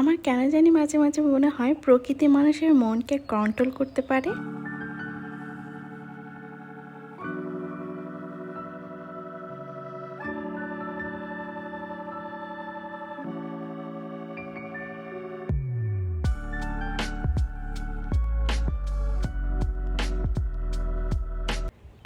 আমার কেন জানি মাঝে মাঝে মনে হয় প্রকৃতি মানুষের মনকে কন্ট্রোল করতে পারে।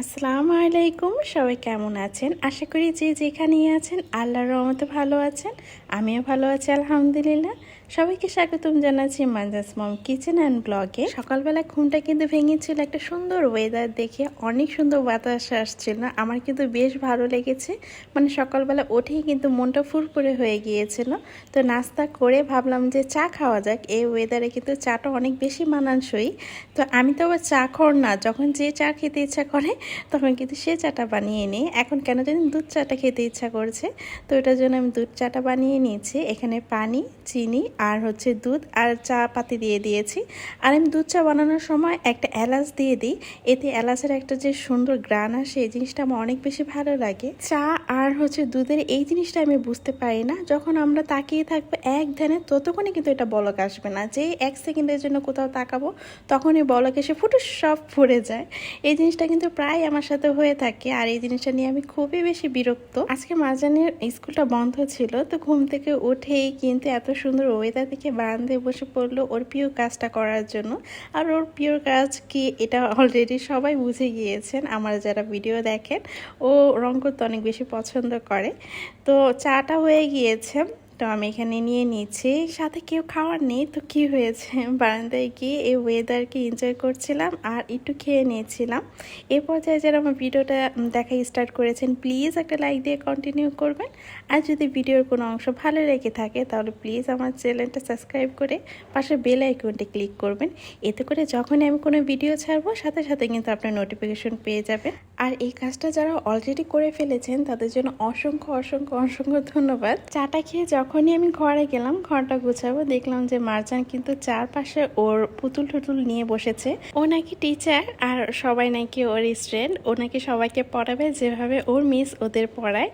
আসসালামু আলাইকুম, সবাই কেমন আছেন? আশা করি যে যেখানেই আছেন, আল্লাহর রহমতে ভালো আছেন। আমিও ভালো আছি, আলহামদুলিল্লাহ। সবাইকে স্বাগতম জানাচ্ছি মানজাস মম কিচেন অ্যান্ড ব্লগে। সকালবেলা ঘুমটা কিন্তু ভেঙেছিল, একটা সুন্দর ওয়েদার দেখে অনেক সুন্দর বাতাস আসছিল। আমার কিন্তু বেশ ভালো লেগেছে। মানে সকালবেলা উঠেই কিন্তু মনটা ফুরফুরে হয়ে গিয়েছিল। তো নাস্তা করে ভাবলাম যে চা খাওয়া যাক। এই ওয়েদারে কিন্তু চাটা অনেক বেশি মানানসই। তো আমি তো আবার চা খর না, যখন যে চা খেতে ইচ্ছা করে, তখন কিন্তু সে চাটা বানিয়ে নিই। এখন কেন জানি দুধ চাটা খেতে ইচ্ছা করছে। তো এটার জন্য আমি দুধ চাটা বানিয়ে নিয়েছি। এখানে পানি, চিনি আর হচ্ছে দুধ আর চা পাতি দিয়ে দিয়েছি। আর আমি দুধ চা বানানোর সময় একটা এলাচ দিয়ে দিই। এতে এলাচের একটা যে সুন্দর গ্রান আসে, এই জিনিসটা আমার অনেক বেশি ভালো লাগে। চা আর হচ্ছে দুধের এই জিনিসটা আমি বুঝতে পারি না। যখন আমরা তাকিয়ে থাকব এক ধ্যানে, ততক্ষণে কিন্তু এটা বলক আসবে না। যে এক সেকেন্ডের জন্য কোথাও তাকাবো, তখনই বলক এসে ফুটু সব ফুরে যায়। এই জিনিসটা কিন্তু প্রায় আমার সাথে হয়ে থাকে। আর এই জিনিসটা নিয়ে আমি খুবই বেশি বিরক্ত। আজকে মারজানের স্কুলটা বন্ধ ছিল, তো ঘুম থেকে উঠেই কিন্তু এত সুন্দর ওয়েদার দেখে বারান্দায় বসে পড়ল ওর প্রিয় কাজটা করার জন্য। আর ওর প্রিয় কাজ কি এটা অলরেডি সবাই বুঝে গিয়েছেন, আমার যারা ভিডিও দেখেন। ও রং করতে অনেক বেশি পছন্দ করে। তো চাটা হয়ে গিয়েছে। তো আমি এখানে নিয়ে নিয়েছি। সাথে কেউ খাওয়ার নেই, তো কি হয়েছে? বারান্দায় গিয়ে এই ওয়েদারকে এনজয় করছিলাম আর একটু খেয়ে নিয়েছিলাম। এ পর্যায়ে যারা আমার ভিডিওটা দেখা স্টার্ট করেছেন প্লিজ একটা লাইক দিয়ে কন্টিনিউ করবেন। আর যদি ভিডিওর কোনো অংশ ভালো লেগে থাকে, তাহলে প্লিজ আমার চ্যানেলটা সাবস্ক্রাইব করে পাশে বেল আইকনটি ক্লিক করবেন। এতে করে যখনই আমি কোনো ভিডিও ছাড়বো, সাথে সাথে কিন্তু আপনার নোটিফিকেশন পেয়ে যাবেন। আর এই কাজটা যারা অলরেডি করে ফেলেছেন, তাদের জন্য অসংখ্য অসংখ্য অসংখ্য ধন্যবাদ। চাটা খেয়ে যখনই আমি ঘরে গেলাম, ঘরটা গুছাবো, দেখলাম যে মারজান কিন্তু চারপাশে ওর পুতুল টুতুল নিয়ে বসেছে। ও নাকি টিচার আর সবাই নাকি ওর স্টুডেন্ট ও নাকি সবাইকে পড়াবে, যেভাবে ওর মিস ওদের পড়ায়।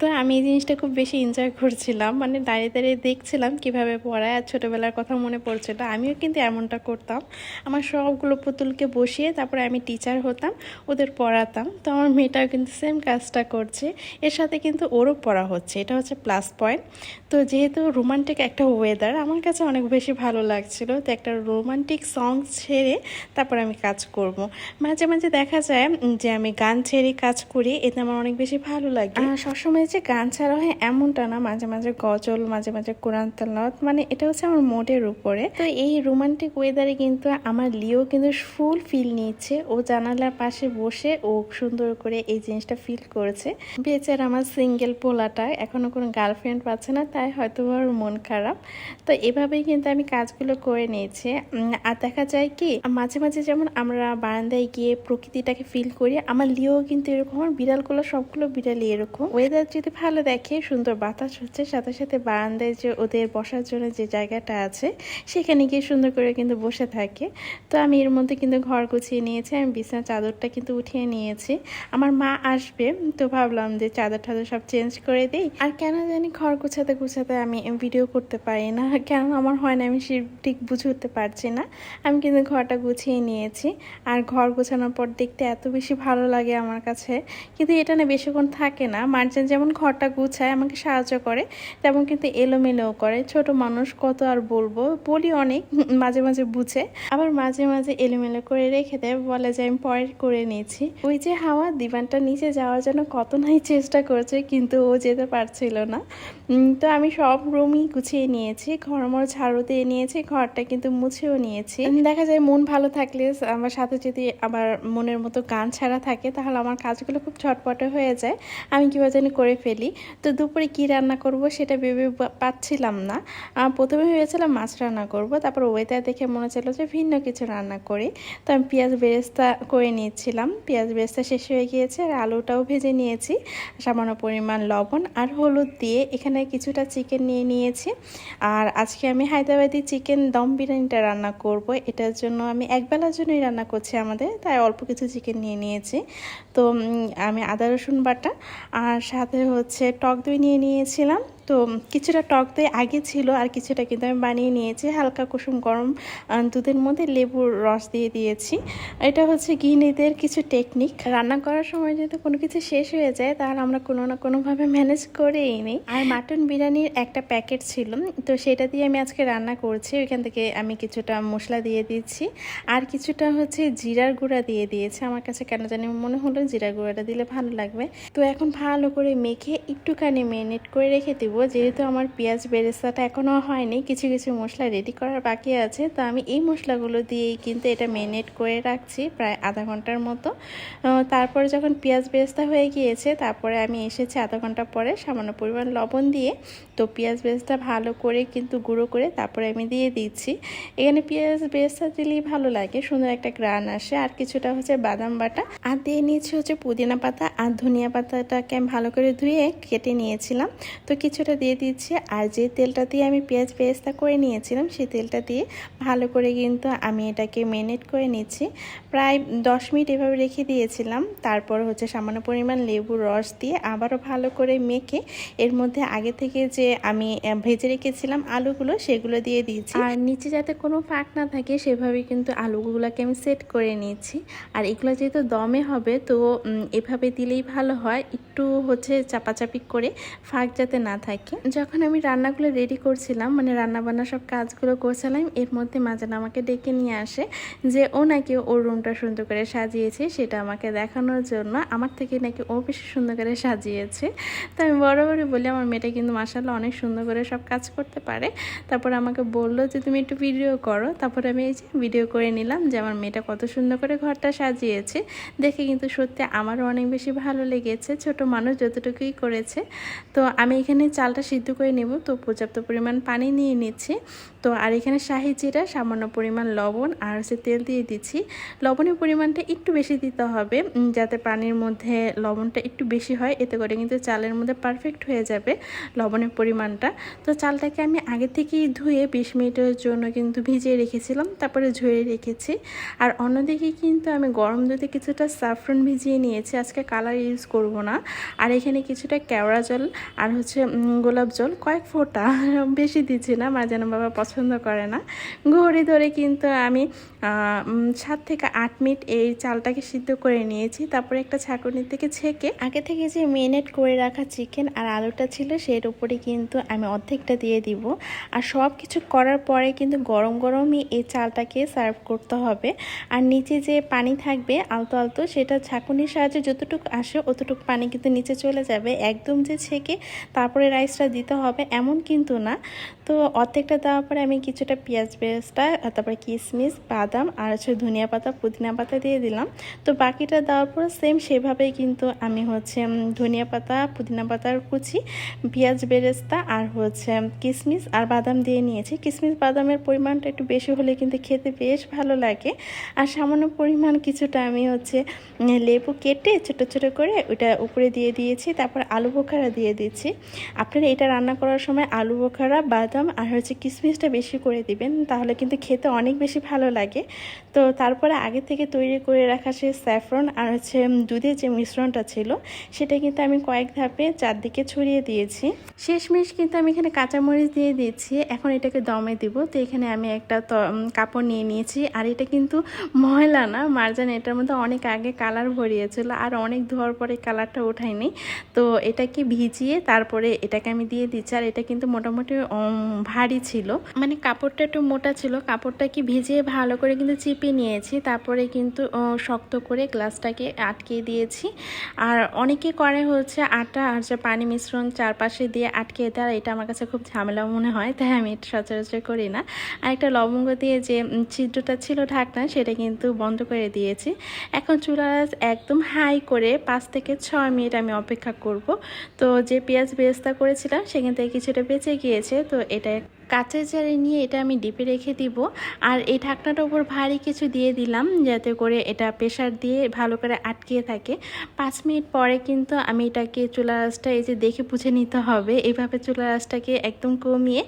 তো আমি এই জিনিসটা খুব বেশি এনজয় করছিলাম মানে দাঁড়িয়ে দাঁড়িয়ে দেখছিলাম কীভাবে পড়ায় আর ছোটোবেলার কথা মনে পড়ছিল। আমিও কিন্তু এমনটা করতাম। আমার সবগুলো পুতুলকে বসিয়ে তারপরে আমি টিচার হতাম, ওদের পড়াতাম। তো আমার মেয়েটাও কিন্তু সেম কাজটা করছে। এর সাথে কিন্তু ওরও পড়া হচ্ছে। এটা হচ্ছে প্লাস পয়েন্ট তো যেহেতু রোমান্টিক একটা ওয়েদার আমার কাছে অনেক বেশি ভালো লাগছিল তো একটা রোমান্টিক সং ছেড়ে তারপর আমি কাজ করব। মাঝে মাঝে দেখা যায় যে আমি গান ছেড়ে কাজ করি, এতে আমার অনেক বেশি ভালো লাগে। সবসময় যে গান ছাড়া হয় এমনটা না, মাঝে মাঝে গজল, মাঝে মাঝে কোরআন তালাওয়াত মানে এটা হচ্ছে আমার মোডের উপরে। তো এই রোমান্টিক ওয়েদারে কিন্তু আমার লিও কিন্তু ফুল ফিল নিচ্ছে। ও জানালার পাশে বসে ও সুন্দর করে এই জিনিসটা ফিল করেছে। বেচার আমার সিঙ্গেল পোলাটা এখনও কোনো গার্লফ্রেন্ড পাচ্ছে না, তাই হয়তো ওর মন খারাপ। তো এভাবেই কিন্তু আমি কাজগুলো করে নিয়েছি। আর দেখা যায় কি, মাঝে মাঝে যেমন আমরা বারান্দায় গিয়ে প্রকৃতিটাকে ফিল করি, আমার লিও কিন্তু এরকম, আমার বিড়ালগুলো সবগুলো বিড়ালই এরকম। ওয়েদার যদি ভালো দেখে, সুন্দর বাতাস হচ্ছে, সাথে সাথে বারান্দায় যে ওদের বসার জন্য যে জায়গাটা আছে, সেখানে গিয়ে সুন্দর করে কিন্তু বসে থাকে। তো আমি এর মধ্যে কিন্তু ঘর গুছিয়ে নিয়েছি, আমি বিছানা চাদরটা কিন্তু উঠিয়ে নিয়েছি। আমার মা আসবে, তো ভাবলাম যে চাদর টাদর সব চেঞ্জ করে দিই। আর কেন জানি ঘর গুছাতে গুছাতে আমি ভিডিও করতে পারি না। কেন আমার হয় না, আমি সে ঠিক বুঝে উঠতে পারছি না। আমি কিন্তু ঘরটা গুছিয়ে নিয়েছি। আর ঘর গোছানোর পর দেখতে এত বেশি ভালো লাগে আমার কাছে। কিন্তু এটা না বেশিক্ষণ থাকে না। মার্চেন যেমন ঘরটা গুছায়, আমাকে সাহায্য করে, তেমন কিন্তু এলোমেলোও করে। ছোট মানুষ, কত আর বলব? বলি অনেক, মাঝে মাঝে বুঝে। আবার মাঝে মাঝে এলোমেলো করে রেখে দেয়, বলে যে আমি পরে করে নিয়েছি। ওই যে হাওয়া, দিবানটা নিচে যাওয়ার জন্য কত নাই চেষ্টা করছে, কিন্তু ও যেতে পারছিল না। তো আমি সব রুমই গুছিয়ে নিয়েছি ঘরমর ঝাড়ু দিয়ে নিয়েছি, ঘরটা কিন্তু মুছেও নিয়েছি। দেখা যায় মন ভালো থাকলে আমার সাথে যদি আমার মনের মতো গান ছাড়া থাকে, তাহলে আমার কাজগুলো খুব ঝটপটে হয়ে যায়। আমি কীভাবে জানি করে ফেলি। তো দুপুরে কি রান্না করব সেটা ভেবে পাচ্ছিলাম না। প্রথমে ভেবেছিলাম মাছ রান্না করব, তারপর ওয়েদার দেখে মনে হচ্ছিল যে ভিন্ন কিছু রান্না করি। তো আমি পেঁয়াজ বেরেস্তা করে নিয়েছিলাম। পেঁয়াজ বেরেস্তা শেষ হয়ে গিয়েছে আর আলুটাও ভেজে নিয়েছি। সামান্য পরিমাণ লবণ আর হলুদ দিয়ে এখানে কিছুটা চিকেন নিয়ে নিয়েছি। আর আজকে আমি হায়দ্রাবাদি চিকেন দম বিরিয়ানিটা রান্না করব। এটার জন্য আমি একবেলার জন্যই রান্না করছি আমাদের, তাই অল্প কিছু চিকেন নিয়ে নিয়েছি। তো আমি আদা রসুন বাটা আর সাথে হচ্ছে টক দই নিয়ে নিয়েছিলাম। তো কিছুটা টক দই আগে ছিল আর কিছুটা কিন্তু আমি বানিয়ে নিয়েছি। হালকা কুসুম গরম দুধের মধ্যে লেবুর রস দিয়ে দিয়েছি। এটা হচ্ছে গৃহিণীদের কিছু টেকনিক রান্না করার সময় যদি কোনো কিছু শেষ হয়ে যায়, তাহলে আমরা কোনো না কোনোভাবে ম্যানেজ করেই নিই। আর মাটন বিরিয়ানির একটা প্যাকেট ছিল, তো সেটা দিয়ে আমি আজকে রান্না করছি। ওইখান থেকে আমি কিছুটা মশলা দিয়ে দিচ্ছি। আর কিছুটা হচ্ছে জিরার গুঁড়া দিয়ে দিয়েছি। আমার কাছে কেন জানি মনে হলো জিরা গুঁড়াটা দিলে ভালো লাগবে। তো এখন ভালো করে মেখে একটুখানি মেরিনেট করে রেখে দেব। যেহেতু আমার পেঁয়াজ বেরেস্তাটা এখনও হয়নি, কিছু কিছু মশলা রেডি করার বাকি আছে। তো আমি এই মশলাগুলো দিয়েই কিন্তু এটা মেরিনেট করে রাখছি প্রায় আধা ঘণ্টার মতো। তারপরে যখন পেঁয়াজ বেরেস্তা হয়ে গিয়েছে, তারপরে আমি এসেছি আধা ঘণ্টা পরে সামান্য পরিমাণ লবণ দিয়ে। তো পেঁয়াজ বেরেস্তা ভালো করে কিন্তু গুঁড়ো করে তারপরে আমি দিয়ে দিচ্ছি। এখানে পেঁয়াজ বেরেস্তা দিলেই ভালো লাগে, সুন্দর একটা গ্রান আসে। আর কিছুটা হচ্ছে বাদাম বাটা। আর দিয়ে নিয়েছি হচ্ছে পুদিনা পাতা। আর ধনিয়া পাতাটাকে আমি ভালো করে ধুয়ে কেটে নিয়েছিলাম। তো কিছুটা দিয়ে দিচ্ছি। আর যে তেলটা দিয়ে আমি পেঁয়াজ পেঁয়াজটা করে নিয়েছিলাম সেই তেলটা দিয়ে ভালো করে কিন্তু আমি এটাকে মেনেট করে নিচ্ছি। প্রায় দশ মিনিট এভাবে রেখে দিয়েছিলাম। তারপর হচ্ছে সামান্য পরিমাণ লেবুর রস দিয়ে আবারও ভালো করে মেখে এর মধ্যে আগে থেকে যে আমি ভেজে রেখেছিলাম আলুগুলো, সেগুলো দিয়ে দিয়েছি। আর নিচে যাতে কোনো ফাঁক না থাকে, সেভাবে কিন্তু আলুগুলোকে আমি সেট করে নিয়েছি আর এগুলো যেহেতু দমে হবে, তো এভাবে দিলেই ভালো হয়। একটু হচ্ছে চাপাচাপি করে ফাঁক যাতে না থাকে। যখন আমি রান্নাগুলো রেডি করছিলাম মানে রান্না বান্না সব কাজগুলো করছিলাম এর মধ্যে মাজান আমাকে ডেকে নিয়ে আসে যে, ও নাকি ওর রুমটা সুন্দর করে সাজিয়েছে, সেটা আমাকে দেখানোর জন্য। আমার থেকে নাকি ও বেশি সুন্দর করে সাজিয়েছে। তো আমি বরাবরই বলি, আমার মেয়েটা কিন্তু মাসাল্লাহ অনেক সুন্দর করে সব কাজ করতে পারে। তারপর আমাকে বলল যে, তুমি একটু ভিডিও করো। তারপর আমি এই যে ভিডিও করে নিলাম যে, আমার মেয়েটা কত সুন্দর করে ঘরটা সাজিয়েছে। দেখে কিন্তু সত্যি আমারও অনেক বেশি ভালো লেগেছে। ছোট মানুষ যতটুকুই করেছে। তো আমি এখানে চালটা সিদ্ধ করে নেব। তো পর্যাপ্ত পরিমাণ পানি নিয়ে নিচ্ছি। তো আর এখানে শাহি জিরা, সামান্য পরিমাণ লবণ আর হচ্ছে তেল দিয়ে দিচ্ছি। লবণের পরিমাণটা একটু বেশি দিতে হবে যাতে পানির মধ্যে লবণটা একটু বেশি হয়। এতে করে কিন্তু চালের মধ্যে পারফেক্ট হয়ে যাবে লবণের পরিমাণটা। তো চালটাকে আমি আগে থেকেই ধুয়ে বিশ মিনিটের জন্য কিন্তু ভিজিয়ে রেখেছিলাম, তারপরে ধুয়ে রেখেছি। আর অন্যদিকে কিন্তু আমি গরম দুধে কিছুটা সাফরন ভিজিয়ে নিয়েছি। আজকে কালার ইউজ করব না। আর এখানে কিছুটা কেওড়া জল আর হচ্ছে গোলাপ জল কয়েক ফোঁটা, বেশি দিচ্ছি না, মা যেন বাবা পছন্দ করে না। ঘড়ি ধরে কিন্তু আমি সাত থেকে আট মিনিট এই চালটাকে সিদ্ধ করে নিয়েছি। তারপরে একটা ছাঁকুনি থেকে ছেঁকে আগে থেকে যে মেনেট করে রাখা চিকেন আর আলুটা ছিল, সের উপরে কিন্তু আমি অর্ধেকটা দিয়ে দিব। আর সব কিছু করার পরে কিন্তু গরম গরমই এই চালটাকে সার্ভ করতে হবে। আর নিচে যে পানি থাকবে আলতো আলতো, সেটা ছাঁকুনির সাহায্যে যতটুকু আসে, অতটুকু পানি কিন্তু নিচে চলে যাবে। একদম যে ছেঁকে, তারপরে রাইসটা দিতে হবে, এমন কিন্তু না। তো অর্ধেকটা দেওয়ার পরে আমি কিছুটা পেঁয়াজ বেরেস্তা, তারপরে কিশমিশ বাদাম আর হচ্ছে ধনিয়া পাতা, পুদিনা পাতা দিয়ে দিলাম। তো বাকিটা দেওয়ার পর সেম সেভাবেই কিন্তু আমি হচ্ছে ধনিয়া পাতা, পুদিনা পাতার কুচি, পেঁয়াজ বেরেস্তা আর হচ্ছে কিশমিশ আর বাদাম দিয়ে নিয়েছি। কিশমিশ বাদামের পরিমাণটা একটু বেশি হলে কিন্তু খেতে বেশ ভালো লাগে। আর সামান্য পরিমাণ কিছুটা আমি হচ্ছে লেবু কেটে ছোট ছোট করে ওটা উপরে দিয়ে দিয়েছি, তারপর আলু বোখারা দিয়ে দিচ্ছি। আপনারা এটা রান্না করার সময় আলু বোখারা, বাদাম আর হচ্ছে কিশমিশটা বেশি করে দিবেন, তাহলে কিন্তু খেতে অনেক বেশি ভালো লাগে। তো তারপরে আগে থেকে তৈরি করে রাখা সে স্যাফরন আর হচ্ছে দুধের যে মিশ্রণটা ছিল, সেটা কিন্তু আমি কয়েক ধাপে চারদিকে ছড়িয়ে দিয়েছি। শেষমেশ কিন্তু আমি এখানে কাঁচামরিচ দিয়ে দিয়েছি এখন এটাকে দমে দিব। তো এখানে আমি একটা কাপড় নিয়ে নিয়েছি। আর এটা কিন্তু ময়লা না, মারজান এটার মধ্যে অনেক আগে কালার ভরিয়েছিল, আর অনেক ধোয়ার পরে কালারটা ওঠায়নি। তো এটাকে ভিজিয়ে তারপরে এটাকে আমি দিয়ে দিচ্ছি, আর এটা কিন্তু মোটামুটি ভারী ছিল। মানে কাপড়টা একটু মোটা ছিল, কাপড়টা কি ভিজিয়ে ভালো করে কিন্তু চিপে নিয়েছি, তারপরে কিন্তু শক্ত করে গ্লাসটাকে আটকে দিয়েছি। আর অনেকে করে হচ্ছে আটা আর যে পানি মিশ্রণ চারপাশে দিয়ে আটকে দেওয়ার এটা আমার কাছে খুব ঝামেলা মনে হয়, তাই আমি এটা সচরাচর করি না। আর একটা লবঙ্গ দিয়ে যে ছিদ্রটা ছিল ঢাকনা, সেটা কিন্তু বন্ধ করে দিয়েছি। এখন আঁচ একদম হাই করে পাঁচ থেকে ছয় মিনিট আমি অপেক্ষা করব। তো যে পেঁয়াজ বেরেস্তা করেছিলাম সেখান থেকে কিছুটা বেঁচে গিয়েছে তো এটা কাঁচের জারে নিয়ে এটা আমি ডিপে রেখে দিব। আর এই ঢাকনাটার উপর ভারী কিছু দিয়ে দিলাম যাতে করে এটা প্রেশার দিয়ে ভালো করে আটকিয়ে থাকে। পাঁচ মিনিট পরে কিন্তু আমি এটাকে চুলা রাসটা এই যে দেখে বুঝে নিতে হবে। এইভাবে চুলা রাসটাকে একদম কমিয়ে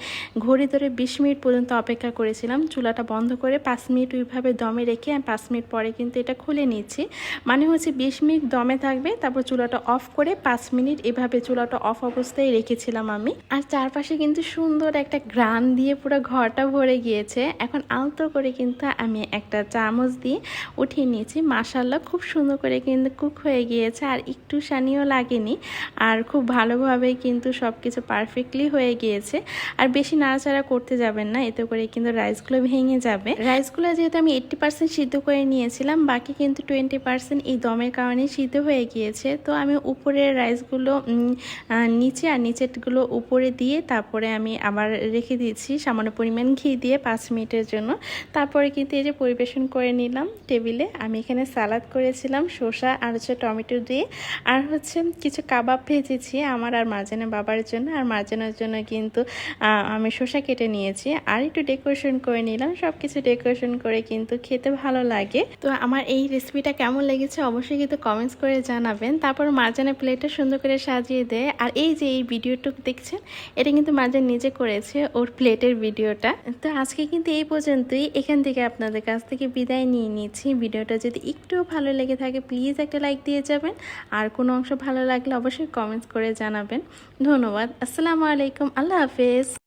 ঘড়ি ধরে বিশ মিনিট পর্যন্ত অপেক্ষা করেছিলাম। চুলাটা বন্ধ করে পাঁচ মিনিট ওইভাবে দমে রেখে আমি পাঁচ মিনিট পরে কিন্তু এটা খুলে নিচ্ছি। মানে হচ্ছে বিশ মিনিট দমে থাকবে, তারপর চুলাটা অফ করে পাঁচ মিনিট এভাবে চুলাটা অফ অবস্থায় রেখেছিলাম আমি। আর চারপাশে কিন্তু সুন্দর একটা গ্রান দিয়ে পুরো ঘরটা ভরে গিয়েছে। এখন আলতো করে কিন্তু আমি একটা চামচ দিয়ে উঠিয়ে নিয়েছি। মাসাল্লাহ খুব সুন্দর করে কিন্তু কুক হয়ে গিয়েছে আর একটু সানিও লাগেনি। আর খুব ভালোভাবে কিন্তু সব কিছু পারফেক্টলি হয়ে গিয়েছে। আর বেশি নাড়াচাড়া করতে যাবেন না, এতে করে কিন্তু রাইসগুলো ভেঙে যাবে। রাইসগুলো যেহেতু আমি এইট্টি পার্সেন্ট সিদ্ধ করে নিয়েছিলাম, বাকি কিন্তু টোয়েন্টি পার্সেন্ট এই দমের কারণে সিদ্ধ হয়ে গিয়েছে। তো আমি উপরের রাইসগুলো নিচে আর নিচেরগুলো উপরে দিয়ে তারপরে আমি আবার রেখে দিয়েছি, সামান্য পরিমাণ ঘি দিয়ে পাঁচ মিনিটের জন্য। তারপরে কিন্তু এই যে পরিবেশন করে নিলাম টেবিলে। আমি এখানে সালাদ করেছিলাম, শসা আর হচ্ছে টমেটো দিয়ে। আর হচ্ছে কিছু কাবাব ভেজেছি আমার আর মার্জানের বাবার জন্য। আর মার্জানের জন্য কিন্তু আমি শসা কেটে নিয়েছি। আর একটু ডেকোরেশন করে নিলাম। সব কিছু ডেকোরেশন করে কিন্তু খেতে ভালো লাগে। তো আমার এই রেসিপিটা কেমন লেগেছে অবশ্যই কিন্তু কমেন্টস করে জানাবেন। তারপর মার্জানের প্লেটটা সুন্দর করে সাজিয়ে দেয়। আর এই যে এই ভিডিওটুকু দেখছেন, এটা কিন্তু মার্জান নিজে করেছে। ওর প্লেটের ভিডিওটা তো আজকে কিন্তু এই পর্যন্তই। এখান থেকে আপনাদের কাছ থেকে বিদায় নিয়ে নিচ্ছি। ভিডিওটা যদি একটুও ভালো লেগে থাকে প্লিজ একটা লাইক দিয়ে যাবেন। আর কোনো অংশ ভালো লাগলে অবশ্যই কমেন্টস করে জানাবেন। ধন্যবাদ। আসসালামু আলাইকুম। আল্লাহ হাফেজ।